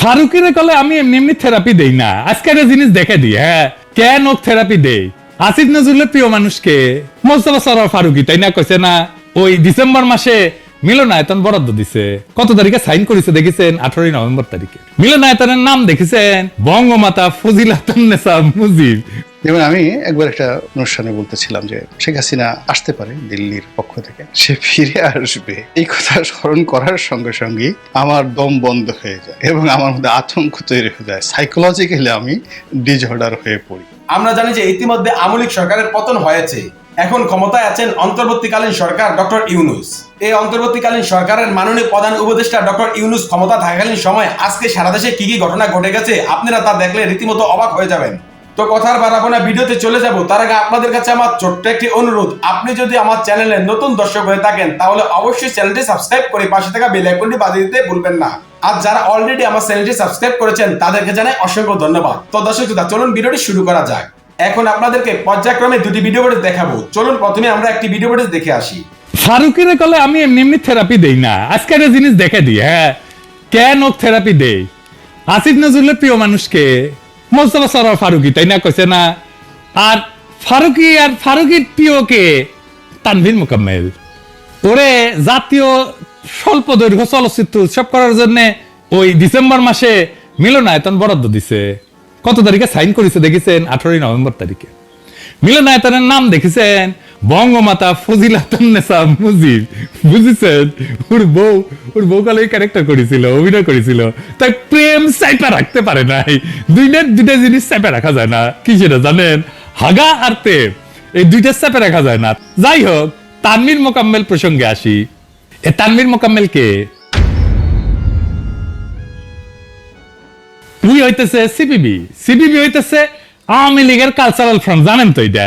ফারুকের কলে আমি এমনি এমনি থেরাপি দেই না। আজকে একটা জিনিস দেখে দিই হ্যাঁ? কেন থেরাপি দেই? আসিফ নজরুলের প্রিয় মানুষকে মোস্তফা সরোয়ার ফারুকি, তাই না? কইছে না, ওই ডিসেম্বর মাসে মিলনায়তন বরাদ্দ দিছে। কত তারিখে সাইন করেছে দেখেছেন? আঠারোই নভেম্বর তারিখে। মিলনায়তনের নাম দেখেছেন? বঙ্গমাতা ফজিলাতন নেসা মুজিব। যেমন আমি একবার একটা অনুষ্ঠানে বলতেছিলাম যে শেখ হাসিনা আসতে পারে দিল্লির পক্ষ থেকে। সে ফিরে আসবে। এই কথা স্মরণ করার সঙ্গে সঙ্গে আমার দম বন্ধ হয়ে যায় এবং আমার মধ্যে আতঙ্ক তৈরি হয়ে যায়। সাইকোলজিক্যালি আমি ডিজঅর্ডার হয়ে পড়ি। আমরা জানি যে ইতিমধ্যে আমলিক সরকারের পতন হয়েছে। এখন ক্ষমতায় আছেন অন্তর্বর্তীকালীন সরকার ডক্টর ইউনুস। এই অন্তর্বর্তীকালীন সরকারের মাননীয় প্রধান উপদেষ্টা ডক্টর ইউনুস ক্ষমতা থাকাকালীন সময় আজকে সারা দেশে কি কি ঘটনা ঘটে গেছে, আপনারা তা দেখলে রীতিমতো অবাক হয়ে যাবেন। তো কথার বাড়াবো না ভিডিওতে চলে যাব। তার আগে আপনাদের কাছে আমার ছোট্ট একটি অনুরোধ। আপনি যদি আমার চ্যানেলে নতুন দর্শক হয়ে থাকেন তাহলে অবশ্যই চ্যানেলটি সাবস্ক্রাইব করে পাশে থাকা বেল আইকনটি বাজিয়ে দিতে ভুলবেন না। আর যারা অলরেডি আমার চ্যানেলটি সাবস্ক্রাইব করেছেন তাদেরকে জানাই অসংখ্য ধন্যবাদ। তো দর্শক শ্রোতা, চলুন ভিডিওটি শুরু করা যাক। এখন আপনাদেরকে পর্যায়ক্রমে দুটি ভিডিও ফুটেজ দেখাবো। চলুন প্রথমে আমরা একটি ভিডিও ফুটেজ দেখে আসি। ফারুকের কলে আমি এমনি এমনি থেরাপি দেই না। আজকে একটা জিনিস দেখে দিই হ্যাঁ। কেন থেরাপি দেই? আসিফ নজরুলের প্রিয় মানুষকে মোস্তফা সরোয়ার ফারুকি, তাই না? কইছে না, আর ফারুকি, আর ফারুকির প্রিয়কে তানভীর মোকাম্মেল। ওরে জাতীয় স্বল্প দৈর্ঘ্য চলচ্চিত্র উৎসব করার জন্য ওই ডিসেম্বর মাসে মিলনায়তন বরাদ্দ দিছে। কত তারিখে সাইন করেছে, দেখেছেন? আঠারোই নভেম্বর তারিখে। মিলনায়তনের নাম দেখেছেন? বঙ্গমাতা ফজিলাতন নেসা মুজিব বুঝেছেন ওর বউ ওর বউ কালে ক্যারেক্টার করেছিল, অভিনয় করেছিল। তাই প্রেম চাইপা রাখতে পারে নাই। দুইটা দুইটা জিনিস চাইপা রাখা যায় না। কি সেটা জানেন? হাগা আর প্রেম, এই দুইটা চাপে রাখা যায় না। যাই হোক তানমির মোকাম্মেল প্রসঙ্গে আসি। এ তানমির মোকাম্মেল কে? উই হইতেছে সিপিবি। সিপিবি হইতেছে আওয়ামী লীগের কালচারাল ফ্রন্ট জানেন তো এটা?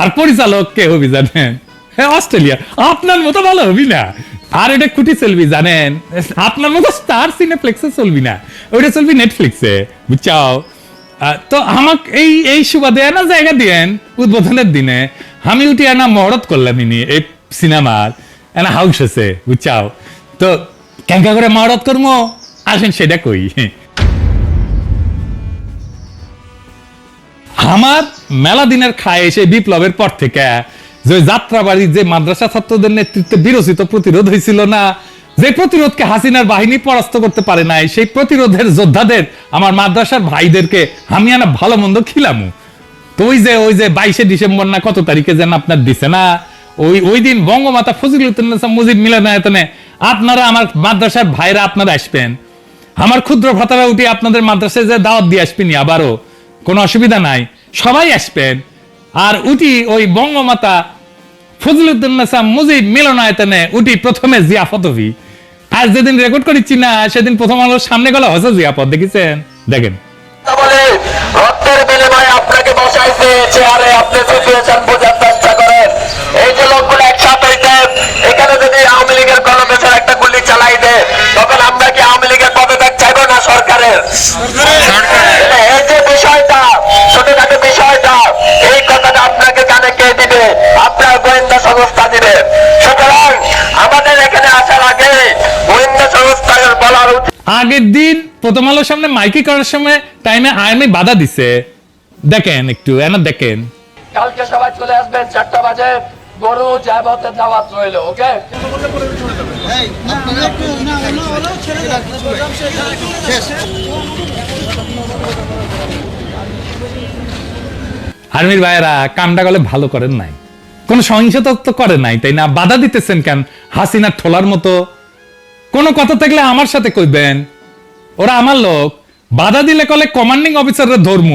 আর পরিচালক কে হবি জানেন? হ্যাঁ অস্ট্রেলিয়া। আপনার মতো ভালো হবি না। আর এটা কুটি চলবি, জানেন? আপনার মতো স্টার সিনেপ্লেক্সে চলবি না। ওইটা চলবি নেটফ্লিক্সে বুঝছাও? তো আমাক এই এই সুবাদে না জায়গা দিয়েন, উদ্বোধনের দিনে। আমি উঠি না মহরত করলাম ইনি, এই সিনেমার। এনা হাউস আছে, বুঝছাও? তো কেঙ্কা করে মহরত করব আসেন, সেটা কই? আমার মেলা দিনের খায় এসে বিপ্লবের পর থেকে। যে ওই যাত্রাবাড়ির যে মাদ্রাসা ছাত্রদের নেতৃত্বে বিরোচিত প্রতিরোধ হয়েছিল না, যে প্রতিরোধকে হাসিনার বাহিনী পরাস্ত করতে পারে নাই, সেই প্রতিরোধের যোদ্ধাদের, আমার মাদ্রাসার ভাইদেরকে আমি আনা ভালো মন্দ খিলামু। তো ওই যে ওই যে বাইশে ডিসেম্বর না কত তারিখে যেন আপনার দিছে না, ওই ওই দিন বঙ্গমাতা ফজিলুদ্দিন মুজিব মিলনায়তনে আপনারা আমার মাদ্রাসার ভাইরা আপনারা আসবেন। আমার ক্ষুদ্র ভাতারা উঠে আপনাদের মাদ্রাসায় যে দাওয়াত দিয়ে আসবেনি আবারও, কোনো অসুবিধা নাই। সবাই আসবেন। আর উটি ওই বঙ্গমাতা ফজলুদ্দিন মুজিব মিলনায়তনে উটি প্রথমে জিয়াফত হবি। আর যেদিন রেকর্ড করেছি না, সেদিন প্রথম আলোর সামনে গেল হসে জিয়াফত, দেখেছেন? দেখেন। আপনাকে বসাইছে চেয়ারে, আপনি সিচুয়েশন বোঝার চেষ্টা করেন। আগের দিন প্রথম আলোর সামনে মাইকি করার সময় টাইমে আইএমএ বাধা দিছে। দেখেন একটু এনা দেখেন। কালকে সবাই চলে আসবেন চারটা বাজে গরু জায়বতের দাওয়াত রইল ওকে? আর্মির ভাইয়েরা কামটা গলে ভালো করেন নাই। কোন সহিংসতা তো করে নাই তাই না? বাধা দিতেছেন কেন? হাসিনার ঠোলার মতো। কোনো কথা থাকলে আমার সাথে কইবেন। ওরা আমার লোক। বাধা দিলে কলে কমান্ডিং অফিসাররা ধর্ম।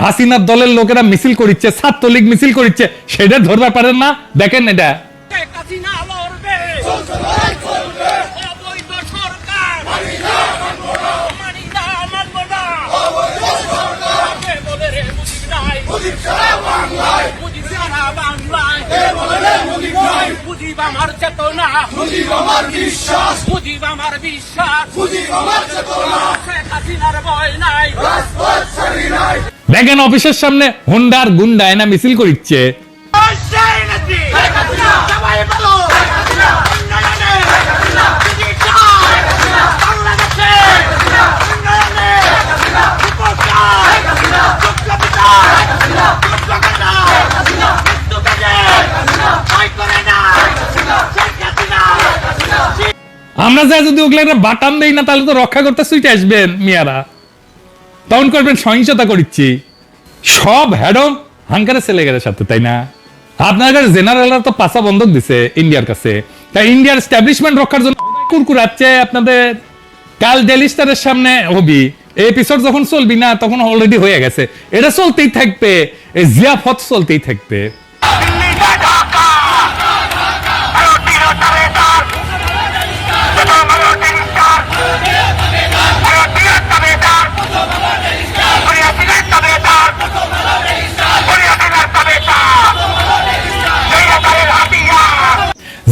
হাসিনার দলের লোকেরা মিছিল করিচ্ছে, ছাত্রলীগ মিছিল করিচ্ছে, সেটা ধরতে পারেন না। দেখেন এটা। মুজিব নাই মুজিব সারা বাংলায় মুজিব আমার চেতনা। মুজিব আমার বিশ্বাস। মুজিব আমার বিশ্বাস। মুজিব আমার চেতনা। শেখ হাসিনার ভয় নাই। দেখেন অফিসের সামনে হুন্ডার গুন্ডা এনা মিছিল করিচ্ছে। আমরা যা যদি ওগুলো একটা বাটাম দেই না, তাহলে তো রক্ষা করতে সুইটে আসবেন মিয়ারা। তখন করবেন সহিংসতা করিচ্ছি। সব হ্যাডম হাঙ্কারে ছেলে গেলে সাথে, তাই না? আপনার কাছে জেনারেলরা তো পাশা বন্ধক দিছে ইন্ডিয়ার কাছে। তাই ইন্ডিয়ার স্ট্যাবলিশমেন্ট রক্ষার জন্য কুরকুরাচ্ছে আপনাদের। কাল ডেলি স্টারের সামনে হবি। এপিসোড যখন চলবি না, তখন অলরেডি হয়ে গেছে। এটা চলতেই থাকবে। এই জিয়াফত চলতেই থাকবে।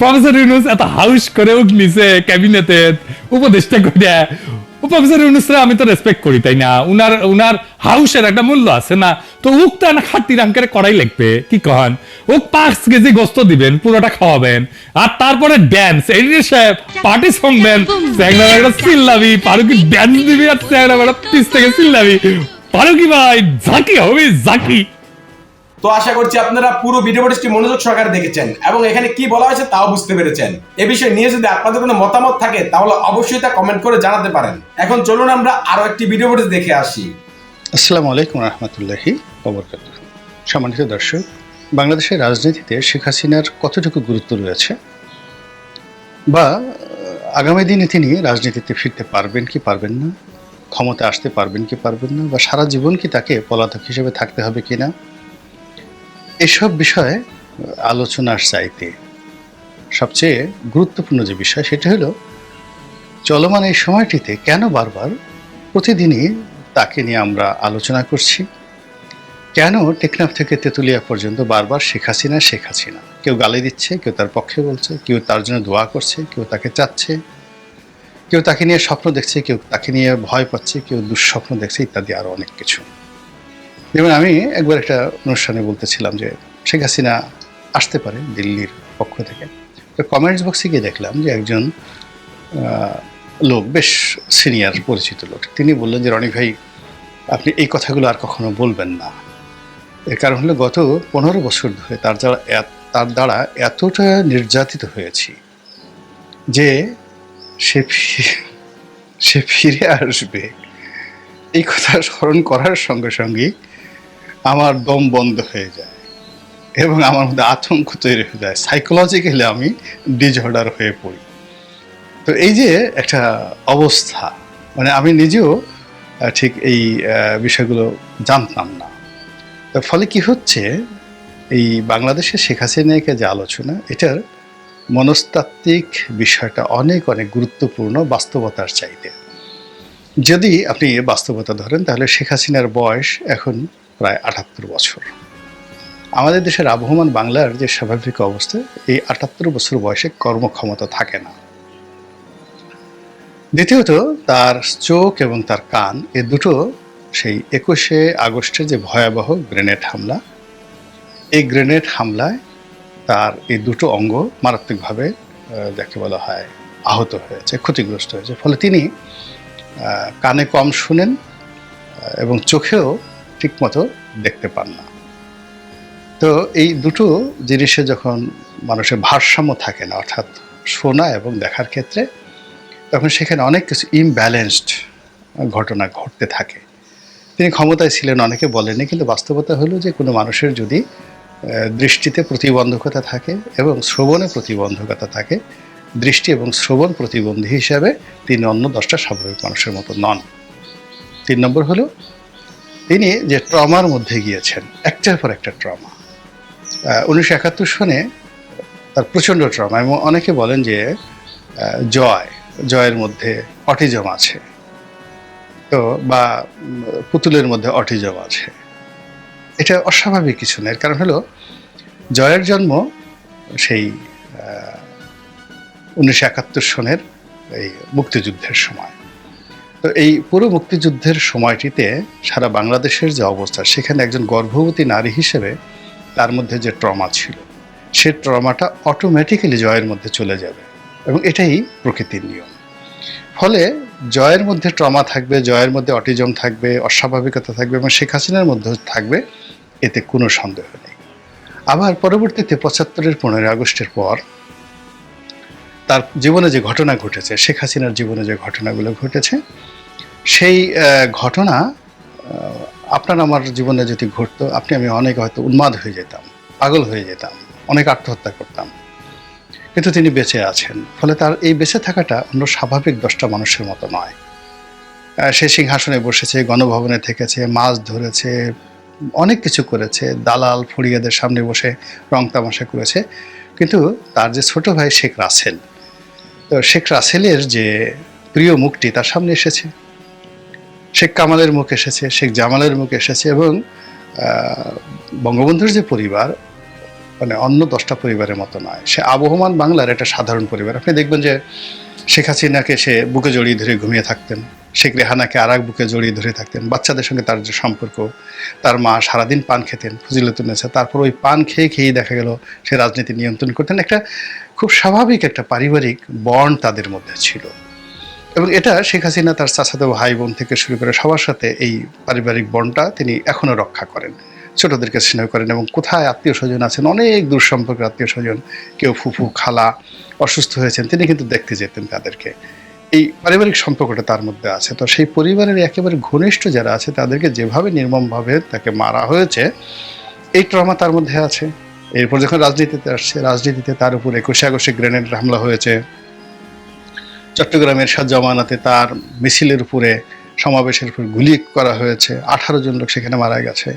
প্রফেসর ইউনুস এত হাউস করে নিছে ক্যাবিনেটে উপদেষ্টা করে প্রফেসর ইউনুসরা, আমি তো রেসপেক্ট করি, তাই না? উনার উনার হাউসের একটা মূল্য আছে না? তো উক তো না খাটি রাঙ্কের করাই লাগবে। কি কন? ওক পাঁচ কেজি গোস্ত দিবেন, পুরোটা খাওয়াবেন। আর তারপরে ড্যান্স এই সাহেব পার্টি সং দেন। চ্যাংরা বেড়া চিল্লাবি পারুকি ড্যান্স দিবি আর চ্যাংরা বেড়া পিস থেকে চিল্লাবি পারুকি ভাই, ঝাঁকি হবে, ঝাঁকি। তো আশা করছি আপনারা পুরো ভিডিও ফুটেজটি মনোযোগ সহকারে দেখেছেন এবং এখানে কি বলা হয়েছে তাও বুঝতে পেরেছেন। এ বিষয়ে নিয়ে যদি আপনাদের কোনো মতামত থাকে, তাহলে অবশ্যই তা কমেন্ট করে জানাতে পারেন। এখন চলুন আমরা আরও একটি ভিডিও ফুটেজ দেখে আসি। আসসালামু আলাইকুম রহমতুল্লাহি সম্মানিত দর্শক, বাংলাদেশের রাজনীতিতে শেখ হাসিনার কতটুকু গুরুত্ব রয়েছে? বা, আগামী দিনে তিনি রাজনীতিতে ফিরতে পারবেন কি পারবেন না? ক্ষমতা আসতে পারবেন কি পারবেন না? বা সারা জীবন কি তাকে পলাতক হিসেবে থাকতে হবে কি না? এসব বিষয়ে আলোচনার চাইতে সবচেয়ে গুরুত্বপূর্ণ যে বিষয় সেটা হলো, চলমান এই সময়টিতে কেন বারবার প্রতিদিনই তাকে নিয়ে আমরা আলোচনা করছি? কেন টেকনাফ থেকে তেঁতুলিয়া পর্যন্ত বারবার শেখ হাসিনা শেখ হাসিনা? কেউ গালি দিচ্ছে, কেউ তার পক্ষে বলছে, কেউ তার জন্য দোয়া করছে, কেউ তাকে চাচ্ছে, কেউ তাকে নিয়ে স্বপ্ন দেখছে, কেউ তাকে নিয়ে ভয় পাচ্ছে, কেউ দুঃস্বপ্ন দেখছে ইত্যাদি আরও অনেক কিছু। যেমন আমি একবার একটা অনুষ্ঠানে বলতেছিলাম যে শেখ হাসিনা আসতে পারে দিল্লির পক্ষ থেকে। তো কমেন্টস বক্সে গিয়ে দেখলাম যে একজন লোক, বেশ সিনিয়র পরিচিত লোক। তিনি বললেন যে, রনি ভাই, আপনি এই কথাগুলো আর কখনো বলবেন না। এর কারণ হলো গত পনেরো বছর ধরে তার দ্বারা তার দ্বারা এতটা নির্যাতিত হয়েছি যে সে সে ফিরে আসবে। এই কথা স্মরণ করার সঙ্গে সঙ্গে আমার দম বন্ধ হয়ে যায় এবং আমার মধ্যে আতঙ্ক তৈরি হয়ে যায়। সাইকোলজিক্যালি আমি ডিজঅর্ডার হয়ে পড়ি। তো এই যে একটা অবস্থা মানে আমি নিজেও ঠিক এই বিষয়গুলো জানতাম না। তো ফলে কি হচ্ছে, এই বাংলাদেশের শেখ হাসিনাকে যে আলোচনা, এটার মনস্তাত্ত্বিক বিষয়টা অনেক অনেক গুরুত্বপূর্ণ বাস্তবতার চাইতে। যদি আপনি বাস্তবতা ধরেন, তাহলে শেখ হাসিনার বয়স এখন প্রায় আটাত্তর বছর। আমাদের দেশের আবহমান বাংলার যে স্বাভাবিক অবস্থা, এই আটাত্তর বছর বয়সে কর্মক্ষমতা থাকে না। দ্বিতীয়ত, তার চোখ এবং তার কান, এ দুটো সেই একুশে আগস্টের যে ভয়াবহ গ্রেনেড হামলা, এই গ্রেনেড হামলায় তার এই দুটো অঙ্গ মারাত্মকভাবে যাকে বলা হয় আহত হয়েছে, ক্ষতিগ্রস্ত হয়েছে। ফলে তিনি কানে কম শুনেন এবং চোখেও ঠিকমতো দেখতে পান না। তো এই দুটো জিনিসে যখন মানুষের ভারসাম্য থাকে না, অর্থাৎ শোনা এবং দেখার ক্ষেত্রে, তখন সেখানে অনেক কিছু ইমব্যালেন্সড ঘটনা ঘটতে থাকে। তিনি ক্ষমতায় ছিলেন, অনেকে বলেনি কিন্তু বাস্তবতা হলো যে কোনো মানুষের যদি দৃষ্টিতে প্রতিবন্ধকতা থাকে এবং শ্রবণে প্রতিবন্ধকতা থাকে, দৃষ্টি এবং শ্রবণ প্রতিবন্ধী হিসাবে তিনি অন্য দশটা স্বাভাবিক মানুষের মতো নন। তিন নম্বর হলো তিনি যে ট্রমার মধ্যে গিয়েছেন, একটার পর একটা ট্রমা। উনিশশো একাত্তর সনে তার প্রচণ্ড ট্রমা এবং অনেকে বলেন যে জয়, জয়ের মধ্যে অটিজম আছে। তো, বা, পুতুলের মধ্যে অটিজম আছে। এটা অস্বাভাবিক কিছু না এর কারণ হলো জয়ের জন্ম সেই উনিশশো একাত্তর সনের এই মুক্তিযুদ্ধের সময়। তো এই পুরো মুক্তিযুদ্ধের সময়টিতে সারা বাংলাদেশের যে অবস্থা, সেখানে একজন গর্ভবতী নারী হিসেবে তার মধ্যে যে ট্রমা ছিল, সে ট্রমাটা অটোমেটিক্যালি জয়ের মধ্যে চলে যাবে এবং এটাই প্রকৃতির নিয়ম। ফলে জয়ের মধ্যে ট্রমা থাকবে, জয়ের মধ্যে অটিজম থাকবে, অস্বাভাবিকতা থাকবে এবং শেখ হাসিনার মধ্যেও থাকবে, এতে কোনো সন্দেহ নেই। আবার পরবর্তীতে পঁচাত্তরের পনেরোই আগস্টের পর তার জীবনে যে ঘটনা ঘটেছে, শেখ হাসিনার জীবনে যে ঘটনাগুলো ঘটেছে, সেই ঘটনা আপনার আমার জীবনে যদি ঘটতো, আপনি, আমি অনেক হয়তো উন্মাদ হয়ে যেতাম, পাগল হয়ে যেতাম, অনেক আত্মহত্যা করতাম। কিন্তু তিনি বেঁচে আছেন। ফলে তার এই বেঁচে থাকাটা অন্য স্বাভাবিক দশটা মানুষের মতো নয়। সে সিংহাসনে বসেছে, গণভবনে থেকেছে, মাছ ধরেছে, অনেক কিছু করেছে, দালাল, ফড়িয়াদের সামনে বসে রং তামাশা করেছে। কিন্তু তার যে ছোট ভাই শেখ রাসেল শেখ রাসেলের যে প্রিয় মুখটি তার সামনে এসেছে। শেখ কামালের মুখ এসেছে, শেখ জামালের মুখ এসেছে এবং বঙ্গবন্ধুর যে পরিবার মানে অন্য দশটা পরিবারের মতো নয়, সে আবহমান বাংলার একটা সাধারণ পরিবার। আপনি দেখবেন যে শেখ হাসিনাকে সে বুকে জড়িয়ে ধরে ঘুমিয়ে থাকতেন। শেখ রেহানাকে আর এক বুকে জড়িয়ে ধরে থাকতেন। বাচ্চাদের সঙ্গে তার যে সম্পর্ক, তার মা সারাদিন পান খেতেন ফজিলতুন্নেসা তারপর ওই পান খেয়ে খেয়েই দেখা গেল সে রাজনীতি নিয়ন্ত্রণ করতেন। একটা খুব স্বাভাবিক একটা পারিবারিক বন্ড তাদের মধ্যে ছিল। এবং এটা শেখ হাসিনা তার চাচাতো ভাই বোন থেকে শুরু করে সবার সাথে এই পারিবারিক বন্ডটা তিনি এখনও রক্ষা করেন। ছোটদেরকে স্নেহ করেন এবং কোথায় আত্মীয় স্বজন আছেন, অনেক দূর সম্পর্কের আত্মীয় স্বজন, কেউ ফুফু, খালা অসুস্থ হয়েছেন, তিনি কিন্তু দেখতে যেতেন তাদেরকে। এই পারিবারিক সম্পর্কটা তার মধ্যে আছে। তো সেই পরিবারের একেবারে ঘনিষ্ঠ যারা আছে, তাদেরকে যেভাবে নির্মমভাবে তাকে মারা হয়েছে, এই ট্রমা তার মধ্যে আছে। এরপর যখন রাজনীতিতে আসছে, রাজনীতিতে তার উপর একুশে আগস্টে গ্রেনেড হামলা হয়েছে। চট্টগ্রামের শাহ জামানাতে তার মিছিলের উপরে সমাবেশের উপর গুলি করা হয়েছে। আঠারো জন লোক সেখানে মারা গেছে।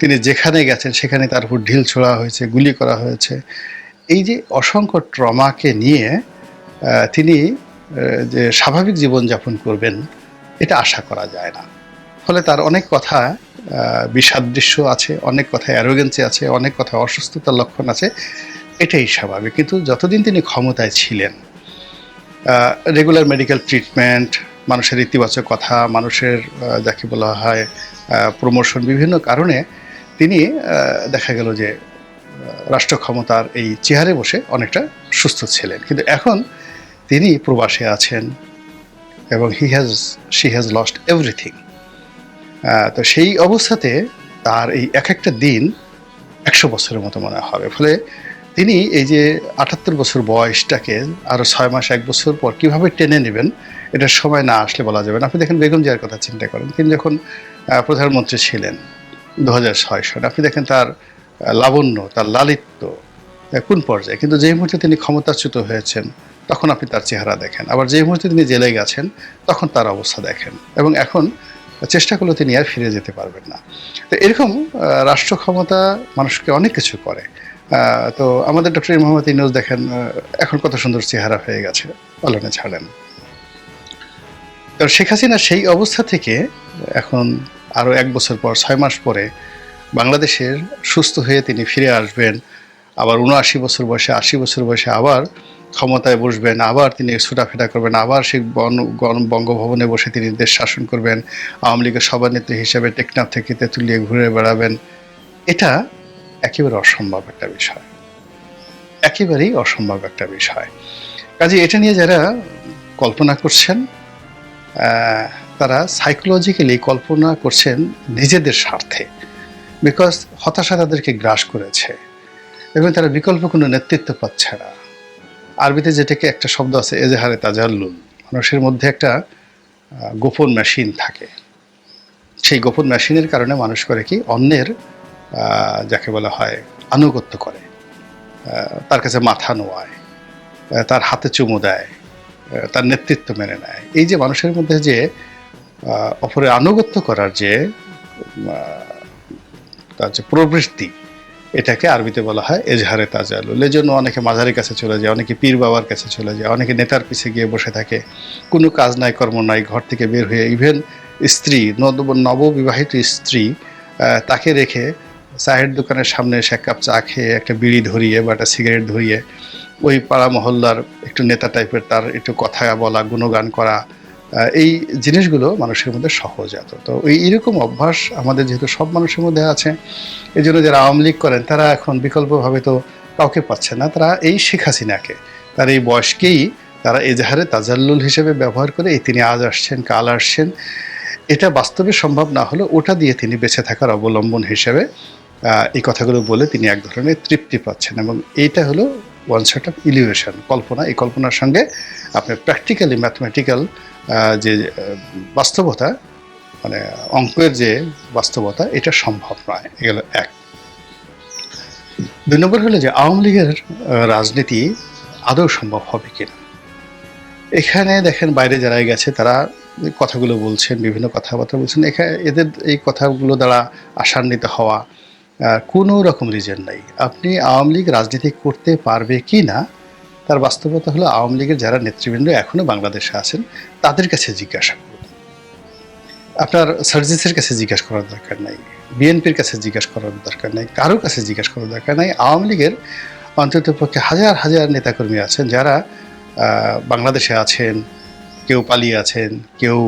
তিনি যেখানে গেছেন, সেখানে তার উপর ঢিল ছোড়া হয়েছে, গুলি করা হয়েছে। এই যে অসংখ্য ট্রমাকে নিয়ে তিনি যে স্বাভাবিক জীবনযাপন করবেন, এটা আশা করা যায় না। ফলে তার অনেক কথা বিষাদৃশ্য আছে, অনেক কথা অ্যারোগেন্সি আছে, অনেক কথা অসুস্থতার লক্ষণ আছে, এটাই স্বাভাবিক। কিন্তু যতদিন তিনি ক্ষমতায় ছিলেন রেগুলার মেডিকেল ট্রিটমেন্ট মানুষের ইতিবাচক কথা, মানুষের যাকে বলা হয় প্রমোশন বিভিন্ন কারণে তিনি দেখা গেল যে রাষ্ট্র ক্ষমতার এই চেহারে বসে অনেকটা সুস্থ ছিলেন। কিন্তু এখন তিনি প্রবাসে আছেন এবং he has she has lost everything তো সেই অবস্থাতে তার এই এক একটা দিন একশো বছরের মতো মনে হবে। ফলে তিনি এই যে আটাত্তর বছর বয়সটাকে আরও ছয় মাস, এক বছর পর কীভাবে টেনে নেবেন এটার সময় না আসলে বলা যাবে না। আপনি দেখেন বেগম জিয়ার কথা চিন্তা করেন। তিনি যখন প্রধানমন্ত্রী ছিলেন দু সনে আপনি দেখেন তার লাবণ্য, তার লালিত্য কোন পর্যায়ে? কিন্তু যেই মুহূর্তে তিনি ক্ষমতাচ্যুত হয়েছেন, তখন আপনি তার চেহারা দেখেন। আবার যেই মুহূর্তে তিনি জেলে গেছেন, তখন তার অবস্থা দেখেন। এবং এখন চেষ্টা করলে তিনি আর ফিরে যেতে পারবেন না। তো এরকম রাষ্ট্র ক্ষমতা মানুষকে অনেক কিছু করে। তো আমাদের ডক্টর মোহাম্মদ ইনুজ দেখেন এখন কত সুন্দর চেহারা হয়ে গেছে, পালনে ছাড়েন। তো শেখ হাসিনা সেই অবস্থা থেকে এখন আরও এক বছর পর ছয় মাস পরে বাংলাদেশের সুস্থ হয়ে তিনি ফিরে আসবেন। আবার উনআশি বছর বয়সে, আশি বছর বয়সে আবার ক্ষমতায় বসবেন, আবার তিনি ছোটাফেটা করবেন, আবার সেই গণ- বঙ্গভবনে বসে তিনি দেশ শাসন করবেন, আওয়ামী লীগের সভানেত্রী হিসেবে টেকনাফ থেকে তেঁতুলিয়ে ঘুরে বেড়াবেন। এটা একেবারে অসম্ভব একটা বিষয়। একেবারেই অসম্ভব একটা বিষয়। কাজে এটা নিয়ে যারা কল্পনা করছেন তারা সাইকোলজিক্যালি কল্পনা করছেন নিজেদের স্বার্থে। বিকজ হতাশা তাদেরকে গ্রাস করেছে এবং তারা বিকল্প কোনো নেতৃত্ব পাচ্ছে না। আরবিতে যেটাকে একটা শব্দ আছে, এজেহারে তাজাল্লুল। মানুষের মধ্যে একটা গোপন মেশিন থাকে। সেই গোপন মেশিনের কারণে মানুষ করে কি, অন্যের যাকে বলা হয়, আনুগত্য করে। তার কাছে মাথা নোয়ায় তার হাতে চুমু দেয় তার নেতৃত্ব মেনে নেয়। এই যে মানুষের মধ্যে যে অপরের আনুগত্য করার যে তার যে প্রবৃত্তি, এটাকে আরবিতে বলা হয় এজহারে তাজালুল এই জন্য অনেকে মাঝারের কাছে চলে যায়, অনেকে পীর বাবার কাছে চলে যায়, অনেকে নেতার পিছে গিয়ে বসে থাকে। কোনো কাজ নাই, কর্ম নাই, ঘর থেকে বের হয়ে ইভেন স্ত্রী, নব- নববিবাহিত স্ত্রী তাকে রেখে চায়ের দোকানের সামনে এসে এক কাপ চা খেয়ে, একটা বিড়ি ধরিয়ে বা একটা সিগারেট ধরিয়ে, ওই পাড়া মহল্লার একটু নেতা টাইপের তার একটু কথা বলা, গুণগান করা এই জিনিসগুলো মানুষের মধ্যে সহজাত। তো ওই এরকম অভ্যাস আমাদের যেহেতু সব মানুষের মধ্যে আছে এই জন্য যারা আওয়ামী লীগ করেন, তারা এখন বিকল্পভাবে তো কাউকে পাচ্ছে না। তারা এই শেখ হাসিনাকে, তার এই বয়সকেই তারা এজাহারে তাজাল্লুল হিসেবে ব্যবহার করে, এই তিনি আজ আসছেন, কাল আসছেন। এটা বাস্তবে সম্ভব না হলে ওটা দিয়ে তিনি বেঁচে থাকার অবলম্বন হিসেবে এই কথাগুলো বলে তিনি এক ধরনের তৃপ্তি পাচ্ছেন এবং এইটা হলো ওয়ান সেট অফ ইলিউশন কল্পনা। এই কল্পনার সঙ্গে আপনার প্র্যাকটিক্যালি ম্যাথমেটিক্যাল যে বাস্তবতা মানে অঙ্কের যে বাস্তবতা, এটা সম্ভব নয়। এগুলো এক। দুই নম্বর হলো যে আওয়ামী লীগের রাজনীতি আদৌ সম্ভব হবে কিনা? এখানে দেখেন বাইরে যারা গেছে, তারা কথাগুলো বলছেন, বিভিন্ন কথাবার্তা বলছেন। এখানে এদের এই কথাগুলো দ্বারা আশান্বিত হওয়া কোনো রকম রিজন নাই। আপনি আওয়ামী লীগ রাজনীতি করতে পারবে কি না তার বাস্তবতা হলো আওয়ামী লীগের যারা নেতৃবৃন্দ এখনও বাংলাদেশে আছেন, তাদের কাছে জিজ্ঞাসা করুন। আপনার সার্জিসের কাছে জিজ্ঞাসা করার দরকার নাই, বিএনপির কাছে জিজ্ঞাসা করার দরকার নাই, কারোর কাছে জিজ্ঞাসা করার দরকার নাই। আওয়ামী লীগের অন্তত পক্ষে হাজার হাজার নেতাকর্মী আছেন যারা বাংলাদেশে আছেন, কেউ পালিয়ে আছেন, কেউ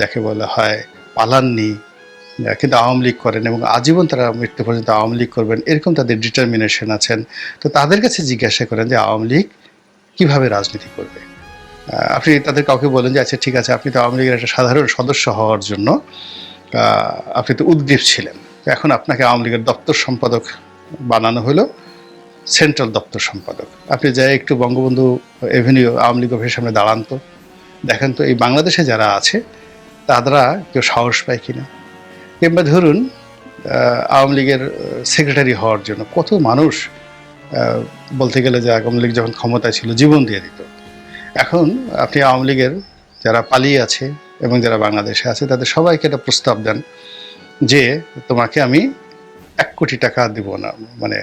যাকে বলা হয় পালাননি কিন্তু আওয়ামী লীগ করেন এবং আজীবন তারা মৃত্যু পর্যন্ত আওয়ামী লীগ করবেন, এরকম তাদের ডিটারমিনেশন আছেন। তো তাদের কাছে জিজ্ঞাসা করেন যে আওয়ামী লীগ কীভাবে রাজনীতি করবে? আপনি তাদের কাউকে বলেন যে আচ্ছা ঠিক আছে, আপনি তো আওয়ামী লীগের একটা সাধারণ সদস্য হওয়ার জন্য আপনি তো উদ্গ্রীব ছিলেন। এখন আপনাকে আওয়ামী লীগের দপ্তর সম্পাদক বানানো হলো, সেন্ট্রাল দপ্তর সম্পাদক। আপনি যাই একটু বঙ্গবন্ধু এভিনিউ আওয়ামী লীগ অফিসের সামনে দাঁড়ান তো, দেখেন তো এই বাংলাদেশে যারা আছে, তারা কেউ সাহস পায় কিনা? কিংবা ধরুন আওয়ামী লীগের সেক্রেটারি হওয়ার জন্য কত মানুষ বলতে গেলে যে আওয়ামী লীগ যখন ক্ষমতায় ছিল, জীবন দিয়ে দিত। এখন আপনি আওয়ামী লীগের যারা পালিয়ে আছে এবং যারা বাংলাদেশে আছে, তাদের সবাইকে একটা প্রস্তাব দেন যে তোমাকে আমি এক কোটি টাকা দেব না মানে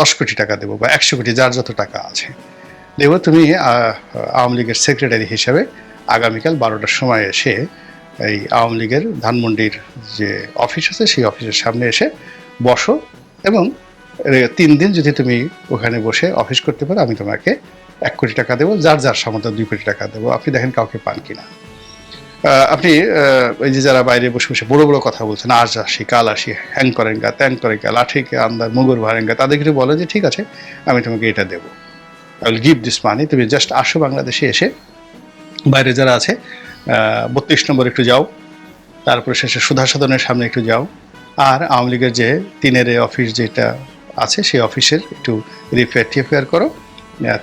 দশ কোটি টাকা দেবো বা একশো কোটি, যার যত টাকা আছে। দেব তুমি আওয়ামী লীগের সেক্রেটারি হিসাবে আগামীকাল বারোটার সময় এসে এই আওয়ামী লীগের ধানমন্ডির যে অফিস আছে, সেই অফিসের সামনে এসে বসো এবং তিন দিন যদি তুমি ওখানে বসে অফিস করতে পারো, আমি তোমাকে এক কোটি টাকা দেবো, যার যার সামর্থ্য দুই কোটি টাকা দেবো। আপনি দেখেন কাউকে পান কিনা। আপনি ওই যে যারা বাইরে বসে বসে বড় বড় কথা বলছেন, আজ আসি, কাল আসি, হ্যাং করেঙ্গা ত্যাং করেঙ্গা লাঠিকে আন্দার মুগুর ভারেঙ্গা তাদেরকে একটু বলো যে, ঠিক আছে, আমি তোমাকে এটা দেবো। I will give this money তুমি জাস্ট আসো বাংলাদেশে এসে। বাইরে যারা আছে বত্রিশ নম্বর একটু যাও, তারপরে শেষে সুধা সদনের সামনে একটু যাও। আর আওয়ামী লীগের যে তিনের অফিস যেটা আছে, সেই অফিসের একটু টিপেয়ার করো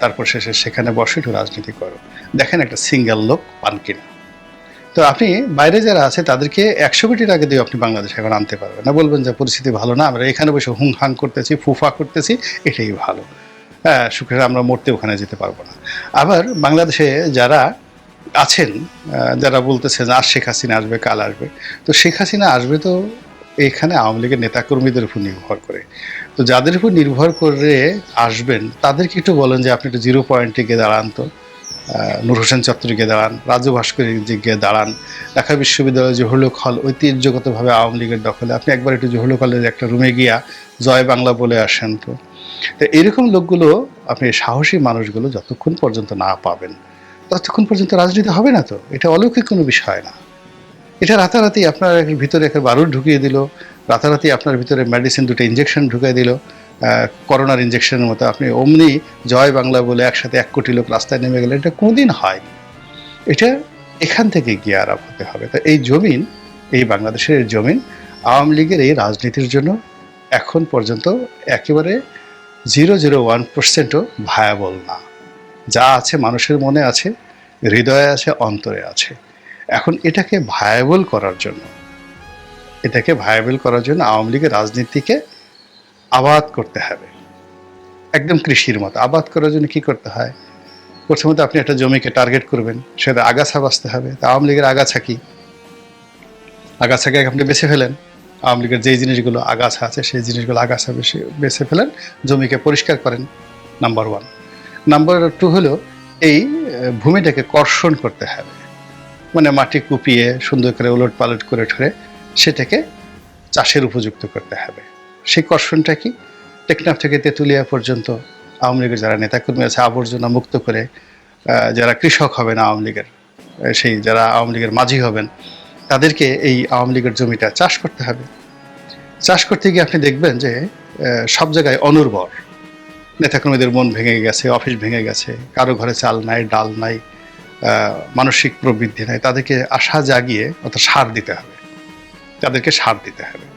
তারপর শেষে সেখানে বসে, একটু রাজনীতি করো। দেখেন একটা সিঙ্গেল লোক পান কিনা। তো আপনি বাইরে যারা আছে, তাদেরকে একশো কোটি টাকা দিয়ে আপনি বাংলাদেশে এখন আনতে পারবেন না। বলবেন যে পরিস্থিতি ভালো না, আমরা এখানে বসে হুং হাং করতেছি, ফুফা করতেছি, এটাই ভালো। হ্যাঁ সুখে আমরা মরতে ওখানে যেতে পারব না। আবার বাংলাদেশে যারা আছেন যারা বলতেছেন আর শেখ হাসিনা আসবে, কাল আসবে। তো শেখ হাসিনা আসবে তো এখানে আওয়ামী লীগের নেতাকর্মীদের উপর নির্ভর করে। তো যাদের উপর নির্ভর করে আসবেন, তাদেরকে একটু বলেন যে, আপনি একটু জিরো পয়েন্টে গিয়ে দাঁড়ান তো। নূর হোসেন চত্বরে গিয়ে দাঁড়ান, রাজু ভাস্কর গিয়ে দাঁড়ান, ঢাকা বিশ্ববিদ্যালয় জহুরুল হল ঐতিহ্যগতভাবে আওয়ামী লীগের দখলে। আপনি একবার একটু জহুরুল হলের একটা রুমে গিয়া জয় বাংলা বলে আসেন তো। তো এরকম লোকগুলো, আপনি সাহসী মানুষগুলো যতক্ষণ পর্যন্ত না পাবেন ততক্ষণ পর্যন্ত রাজনীতি হবে না তো? এটা অলৌকিক কোনো বিষয় না। এটা রাতারাতি আপনার ভিতরে একটা বারুদ ঢুকিয়ে দিল, রাতারাতি আপনার ভিতরে মেডিসিন দুটো ইঞ্জেকশন ঢুকিয়ে দিল। করোনার ইঞ্জেকশনের মতো আপনি অমনি জয় বাংলা বলে একসাথে এক কোটি লোক রাস্তায় নেমে গেলেন। এটা কোনোদিন হয় এটা এখান থেকে গিয়ে আরব হতে হবে। তো এই জমিন, এই বাংলাদেশের জমিন আওয়ামী লীগের এই রাজনীতির জন্য এখন পর্যন্ত একেবারে জিরো জিরো ওয়ান পার্সেন্টও ভায়াবল না। যা আছে মানুষের মনে আছে, হৃদয়ে আছে, অন্তরে আছে। এখন এটাকে ভায়াবল করার জন্য, এটাকে ভায়াবল করার জন্য আওয়ামী লীগের রাজনীতিকে আবাদ করতে হবে। একদম কৃষির মতো আবাদ করার জন্য কি করতে হয়? প্রথমত আপনি একটা জমিকে টার্গেট করবেন সেটা আগাছা বাঁচতে হবে। তা আওয়ামী লীগের আগাছা কি? আগাছাকে আপনি বেছে ফেলেন। আওয়ামী লীগের যেই জিনিসগুলো আগাছা আছে, সেই জিনিসগুলো আগাছা বেশি বেছে ফেলেন, জমিকে পরিষ্কার করেন নাম্বার ওয়ান নাম্বার টু হলো এই ভূমিটাকে কর্ষণ করতে হবে। মানে মাটি কুপিয়ে সুন্দর করে ওলট পালট করে ঠরে সেটাকে চাষের উপযুক্ত করতে হবে। সেই কর্ষণটা কি? টেকনাফ থেকে তেঁতুলিয়া পর্যন্ত আওয়ামী লীগের যারা নেতাকর্মী আছে, আবর্জনা মুক্ত করে যারা কৃষক হবেন আওয়ামী লীগের সেই যারা আওয়ামী লীগের মাঝি হবেন, তাদেরকে এই আওয়ামী লীগের জমিটা চাষ করতে হবে। চাষ করতে গিয়ে আপনি দেখবেন যে সব জায়গায় অনুর্বর। নেতাকর্মীদের মন ভেঙে গেছে, অফিস ভেঙে গেছে, কারও ঘরে চাল নাই, ডাল নাই মানসিক প্রবৃদ্ধি নাই, তাদেরকে আশা জাগিয়ে অর্থাৎ সার দিতে হবে। তাদেরকে সার দিতে হবে।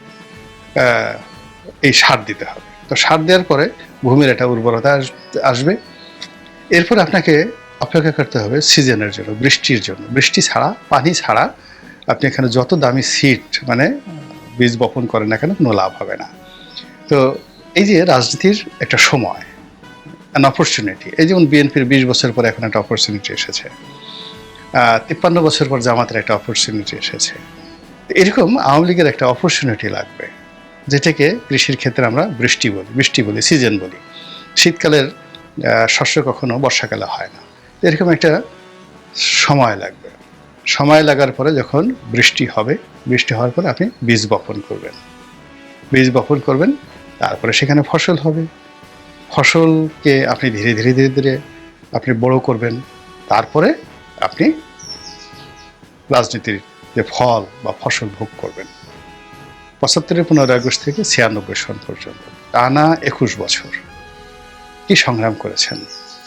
এই সার দিতে হবে। তো সার দেওয়ার পরে ভূমির একটা উর্বরতা আস- আসবে। এরপর আপনাকে অপেক্ষা করতে হবে সিজনের জন্য, বৃষ্টির জন্য। বৃষ্টি ছাড়া, পানি ছাড়া আপনি এখানে যত দামি সিট মানে বীজ বপন করেন না কেন, কোনো লাভ হবে না। তো এই যে রাজনীতির একটা সময় অ্যান অপরচুনিটি এই যেমন বিএনপির বিশ বছর পরে এখন একটা অপরচুনিটি এসেছে তিপ্পান্ন বছর পর জামাতের একটা অপরচুনিটি এসেছে। এরকম আওয়ামী লীগের একটা অপরচুনিটি লাগবে, যেটাকে কৃষির ক্ষেত্রে আমরা বৃষ্টি বলি বৃষ্টি বলি সিজন বলি। শীতকালের শস্য কখনো বর্ষাকালে হয় না। এরকম একটা সময় লাগবে। সময় লাগার পরে যখন বৃষ্টি হবে, বৃষ্টি হওয়ার পরে আপনি বীজ বপন করবেন। বীজ বপন করবেন তারপরে সেখানে ফসল হবে। ফসলকে আপনি ধীরে ধীরে ধীরে ধীরে আপনি বড় করবেন। তারপরে আপনি রাজনীতির যে ফল বা ফসল ভোগ করবেন। পঁচাত্তরের পনেরোই আগস্ট থেকে ছিয়ানব্বই সন পর্যন্ত, টানা একুশ বছর। কি সংগ্রাম করেছেন?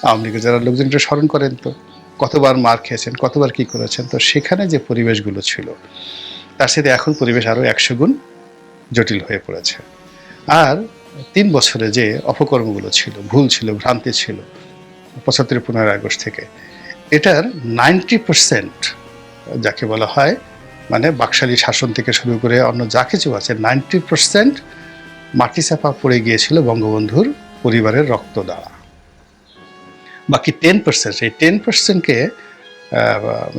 আওয়ামী লীগের যারা লোকজন একটু স্মরণ করেন তো, কতবার মার খেয়েছেন, কতবার কি করেছেন, তো সেখানে যে পরিবেশগুলো ছিল, তার সাথে এখন পরিবেশ আরও একশো গুণ জটিল হয়ে পড়েছে। আর তিন বছরে যে অপকর্মগুলো ছিল, ভুল ছিল, ভ্রান্তি ছিল, পঁচাত্তর পনেরো আগস্ট থেকে, এটার নাইনটি পার্সেন্ট যাকে বলা হয় মানে বাকশালী শাসন থেকে শুরু করে অন্য যা কিছু আছে, নাইনটি পার্সেন্ট মাটি চাপা পড়ে গিয়েছিল বঙ্গবন্ধুর পরিবারের রক্ত দ্বারা। বাকি টেন পার্সেন্ট এই টেন পার্সেন্টকে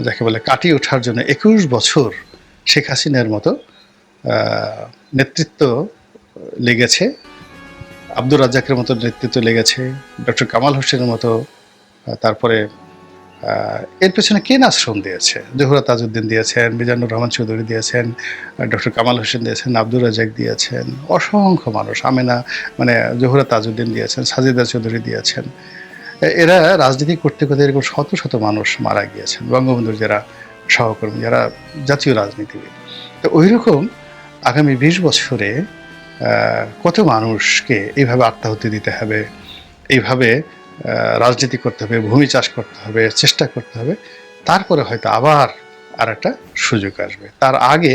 যাকে বলে কাটিয়ে ওঠার জন্য একুশ বছর শেখ হাসিনার মতো নেতৃত্ব লেগেছে, আব্দুর রাজ্জাকের মতো নেতৃত্ব লেগেছে, ডক্টর কামাল হোসেনের মতো তারপরে এর পেছনে কে না আশ্রম দিয়েছে? জহুরা তাজউদ্দিন দিয়েছেন, মিজানুর রহমান চৌধুরী দিয়েছেন ডক্টর কামাল হোসেন দিয়েছেন, আব্দুর রাজাক দিয়েছেন, অসংখ্য মানুষ, আমেনা মানে জহুরা তাজউদ্দিন দিয়েছেন, সাজিদা চৌধুরী দিয়েছেন। এরা রাজনীতি করতে করতে এরকম শত শত মানুষ মারা গিয়েছেন, বঙ্গবন্ধুর যারা সহকর্মী, যারা জাতীয় রাজনীতিবিদ। তো ওই রকম আগামী বিশ বছরে কত মানুষকে এইভাবে আত্মাহুতি দিতে হবে, এইভাবে রাজনীতি করতে হবে, ভূমি চাষ করতে হবে, চেষ্টা করতে হবে, তারপরে হয়তো আবার আর একটা সুযোগ আসবে। তার আগে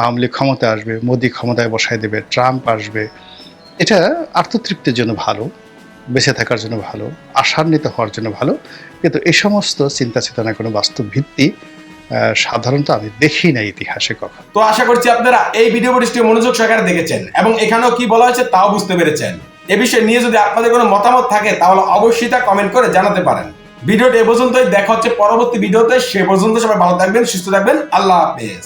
আওয়ামী লীগ ক্ষমতায় আসবে, মোদি ক্ষমতায় বসায় দেবে, ট্রাম্প আসবে। এটা আত্মতৃপ্তির জন্য ভালো, বেঁচে থাকার জন্য ভালো, আশান্বিত হওয়ার জন্য ভালো, কিন্তু এই সমস্ত চিন্তা চেতনার কোনো বাস্তব ভিত্তি সাধারণত আমি দেখি না ইতিহাসে কখন। তো আশা করছি আপনারা এই ভিডিও মনোযোগ সহকারে দেখেছেন এবং এখানেও কি বলা হয়েছে তাও বুঝতে পেরেছেন। এ বিষয়ে নিয়ে যদি আপনাদের কোনো মতামত থাকে, তাহলে অবশ্যই তা কমেন্ট করে জানাতে পারেন। ভিডিওটি এ পর্যন্তই, দেখা হচ্ছে পরবর্তী ভিডিওতে। সে পর্যন্ত সবাই ভালো থাকবেন, সুস্থ থাকবেন। আল্লাহ হাফেজ।